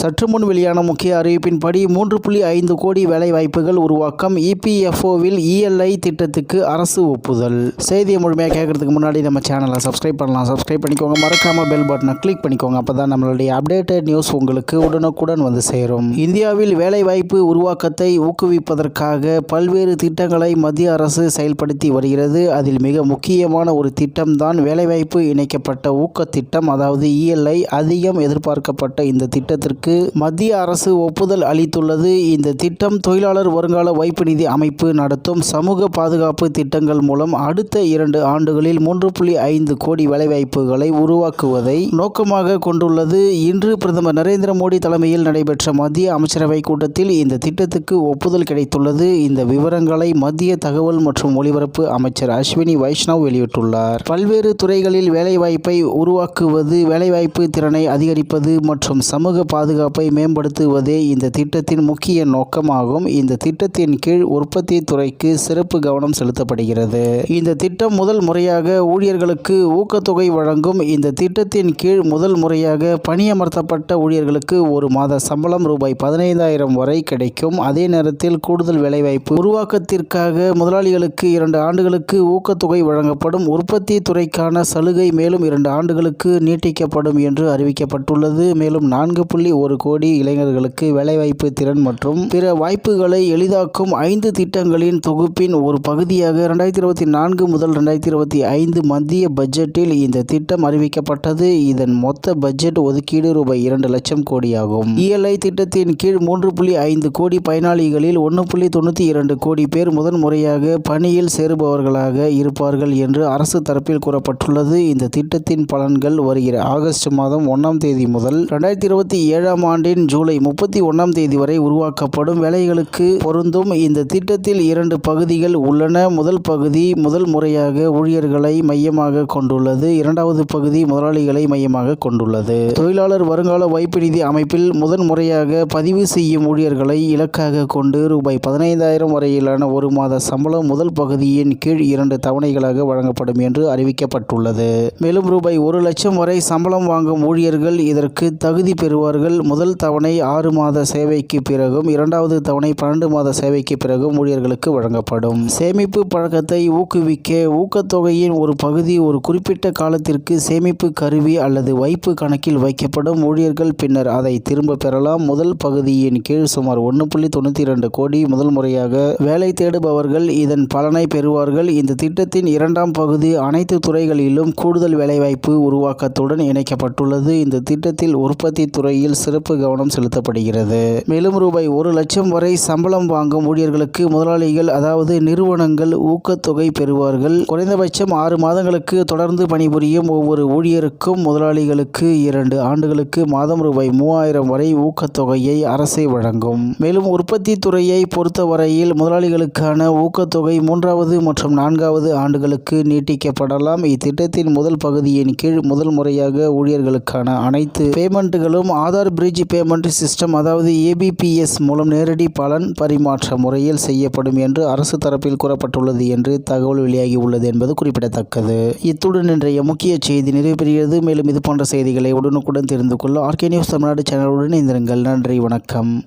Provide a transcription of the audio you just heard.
சற்று முன் வெளியான முக்கிய அறிவிப்பின்படி மூன்று புள்ளி ஐந்து கோடி வேலைவாய்ப்புகள் உருவாக்கம் இபிஎஃப்ஓவில் இஎல்ஐ திட்டத்துக்கு அரசு ஒப்புதல். செய்தியை முழுமையாக கேட்கறதுக்கு முன்னாடி நம்ம சேனலை சப்ஸ்கிரைப் பண்ணலாம். சப்ஸ்கிரைப் பண்ணிக்கோங்க. மறக்காம பெல் பட்டனை கிளிக் பண்ணிக்கோங்க. அப்போ தான் நம்மளுடைய அப்டேட்டட் நியூஸ் உங்களுக்கு உடனுக்குடன் வந்து சேரும். இந்தியாவில் வேலைவாய்ப்பு உருவாக்கத்தை ஊக்குவிப்பதற்காக பல்வேறு திட்டங்களை மத்திய அரசு செயல்படுத்தி வருகிறது. அதில் மிக முக்கியமான ஒரு திட்டம் தான் வேலைவாய்ப்பு இணைக்கப்பட்ட ஊக்க திட்டம் அதாவது இஎல்ஐ அதிகம் எதிர்பார்க்கப்பட்ட இந்த திட்டத்திற்கு மத்திய அரசு ஒப்புதல் அளித்துள்ளது. இந்த திட்டம் தொழிலாளர் வருங்கால வைப்பு நிதி அமைப்பு நடத்தும் சமூக பாதுகாப்பு திட்டங்கள் மூலம் அடுத்த இரண்டு ஆண்டுகளில் மூன்று புள்ளி ஐந்து கோடி வேலைவாய்ப்புகளை உருவாக்குவதை நோக்கமாக கொண்டுள்ளது. இன்று பிரதமர் நரேந்திர மோடி தலைமையில் நடைபெற்ற மத்திய அமைச்சரவை கூட்டத்தில் இந்த திட்டத்துக்கு ஒப்புதல் கிடைத்துள்ளது. இந்த விவரங்களை மத்திய தகவல் மற்றும் ஒலிபரப்பு அமைச்சர் அஸ்வினி வைஷ்ணவ் வெளியிட்டுள்ளார். பல்வேறு துறைகளில் வேலைவாய்ப்பை உருவாக்குவது வேலைவாய்ப்பு திறனை அதிகரிப்பது மற்றும் சமூக பாதுகாப்பு மேம்படுத்துவதே இந்த திட்டத்தின் முக்கிய நோக்கமாகும். இந்த திட்டத்தின் கீழ் உற்பத்தி துறைக்கு சிறப்பு கவனம் செலுத்தப்படுகிறது. இந்த திட்டம் முதல் முறையாக ஊழியர்களுக்கு ஊக்கத்தொகை வழங்கும். இந்த திட்டத்தின் கீழ் முதல் முறையாக பணியமர்த்தப்பட்ட ஊழியர்களுக்கு ஒரு மாத சம்பளம் ரூபாய் பதினைந்தாயிரம் வரை கிடைக்கும். அதே நேரத்தில் கூடுதல் வேலைவாய்ப்பு உருவாக்கத்திற்காக முதலாளிகளுக்கு இரண்டு ஆண்டுகளுக்கு ஊக்கத்தொகை வழங்கப்படும். உற்பத்தி துறைக்கான சலுகை மேலும் இரண்டு ஆண்டுகளுக்கு நீட்டிக்கப்படும் என்று அறிவிக்கப்பட்டுள்ளது. மேலும் நான்கு புள்ளி ஒரு கோடி இளைஞர்களுக்கு வேலைவாய்ப்பு திறன் மற்றும் பிற வாய்ப்புகளை எளிதாக்கும் ஐந்து திட்டங்களின் தொகுப்பின் ஒரு பகுதியாக இரண்டாயிரத்தி இருபத்தி நான்கு முதல் இரண்டாயிரத்தி இருபத்தி ஐந்து மத்திய பட்ஜெட்டில் இந்த திட்டம் அறிவிக்கப்பட்டது. இதன் மொத்த பட்ஜெட் ஒதுக்கீடு ரூபாய் இரண்டு லட்சம் கோடியாகும். இஎல்ஐ திட்டத்தின் கீழ் மூன்று புள்ளி ஐந்து கோடி பயனாளிகளில் ஒன்று புள்ளி தொண்ணூற்றி இரண்டு கோடி பேர் முதன்முறையாக பணியில் சேருபவர்களாக இருப்பார்கள் என்று அரசு தரப்பில் கூறப்பட்டுள்ளது. இந்த திட்டத்தின் பலன்கள் வருகிற ஆகஸ்ட் மாதம் ஒன்றாம் தேதி முதல் ரெண்டாயிரத்தி இருபத்தி ஏழாம் ஆண்டின் ஜூலை முப்பத்தி ஒன்றாம் தேதி வரை உருவாக்கப்படும் வேலைகளுக்கு பொருந்தும் இந்த திட்டத்தில் இரண்டு பகுதிகள் உள்ளன. முதல் பகுதி முதல் முறையாக ஊழியர்களை மையமாக கொண்டுள்ளது. இரண்டாவது பகுதி முதலாளிகளை மையமாக கொண்டுள்ளது. தொழிலாளர் வருங்கால வைப்பு நிதி அமைப்பில் முதன் முறையாக பதிவு செய்யும் ஊழியர்களை இலக்காக கொண்டு ரூபாய் பதினைந்தாயிரம் வரையிலான ஒரு மாத சம்பளம் முதல் பகுதியின் கீழ் இரண்டு தவணைகளாக வழங்கப்படும் என்று அறிவிக்கப்பட்டுள்ளது. மேலும் ரூபாய் ஒரு லட்சம் வரை சம்பளம் வாங்கும் ஊழியர்கள் இதற்கு தகுதி பெறுவார்கள். முதல் தவணை ஆறு மாத சேவைக்கு பிறகும் இரண்டாவது தவணை பன்னெண்டு மாத சேவைக்கு பிறகும் ஊழியர்களுக்கு வழங்கப்படும். சேமிப்பு பழக்கத்தை ஊக்குவிக்க ஊக்கத்தொகையின் ஒரு பகுதி ஒரு குறிப்பிட்ட காலத்திற்கு சேமிப்பு கருவி அல்லது வைப்பு கணக்கில் வைக்கப்படும் ஊழியர்கள் பின்னர் அதை திரும்ப பெறலாம். முதல் பகுதியின் கீழ் சுமார் ஒன்று புள்ளி தொண்ணூற்றி இரண்டு கோடி முதல் முறையாக வேலை தேடுபவர்கள் இதன் பலனை பெறுவார்கள். இந்த திட்டத்தின் இரண்டாம் பகுதி அனைத்து துறைகளிலும் கூடுதல் வேலைவாய்ப்பு உருவாக்கத்துடன் இணைக்கப்பட்டுள்ளது. இந்த திட்டத்தில் உற்பத்தி துறையில் சிறப்பு கவனம் செலுத்தப்படுகிறது. மேலும் ரூபாய் ஒரு லட்சம் வரை சம்பளம் வாங்கும் ஊழியர்களுக்கு முதலாளிகள் அதாவது நிறுவனங்கள் ஊக்கத்தொகை பெறுவார்கள். குறைந்தபட்சம் ஆறு மாதங்களுக்கு தொடர்ந்து பணிபுரியும் ஒவ்வொரு ஊழியருக்கும் முதலாளிகளுக்கு இரண்டு ஆண்டுகளுக்கு மாதம் ரூபாய் மூவாயிரம் வரை ஊக்கத்தொகையை அரசே வழங்கும். மேலும் உற்பத்தி துறையை பொறுத்தவரையில் முதலாளிகளுக்கான ஊக்கத்தொகை மூன்றாவது மற்றும் நான்காவது ஆண்டுகளுக்கு நீட்டிக்கப்படலாம். இத்திட்டத்தின் முதல் பகுதியின் கீழ் முதல் முறையாக ஊழியர்களுக்கான அனைத்து பேமெண்ட்டுகளும் ஆதார் பிரிட்ஜ் பேமெண்ட் சிஸ்டம் அதாவது ஏபிபிஎஸ் மூலம் நேரடி பலன் பரிமாற்ற முறையில் செய்யப்படும் என்று அரசு தரப்பில் கூறப்பட்டுள்ளது என்று தகவல் வெளியாகி உள்ளது என்பது குறிப்பிடத்தக்கது. இத்துடன் இன்றைய முக்கிய செய்தி நிறைவு பெறுகிறது மேலும் இது போன்ற செய்திகளை உடனுக்குடன் தெரிந்து கொள்ள ஆர்கே நியூஸ் தமிழ்நாடு சேனலுடன் இணைந்திருங்கள். நன்றி வணக்கம்.